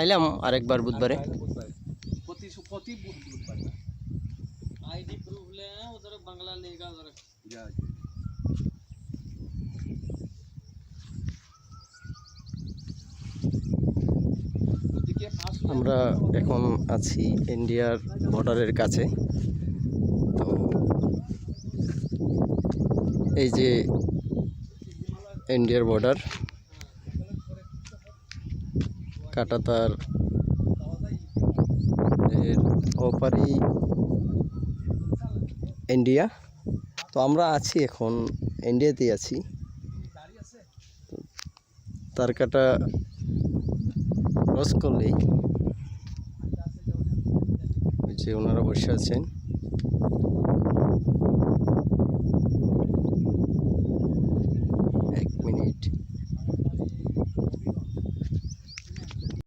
আইলাম আরেকবার বুধবারে। প্রতি আইডি ওদের বাংলা আমরা এখন আছি ইন্ডিয়ার বর্ডারের কাছে। তো এই যে ইন্ডিয়ার বর্ডার কাটাতার এর ওপারেই ইন্ডিয়া তো আমরা আছি এখন ইন্ডিয়াতেই আছি। তার কাটা ক্রস করলেই যে ওনারা বসে আছেন। এক মিনিট।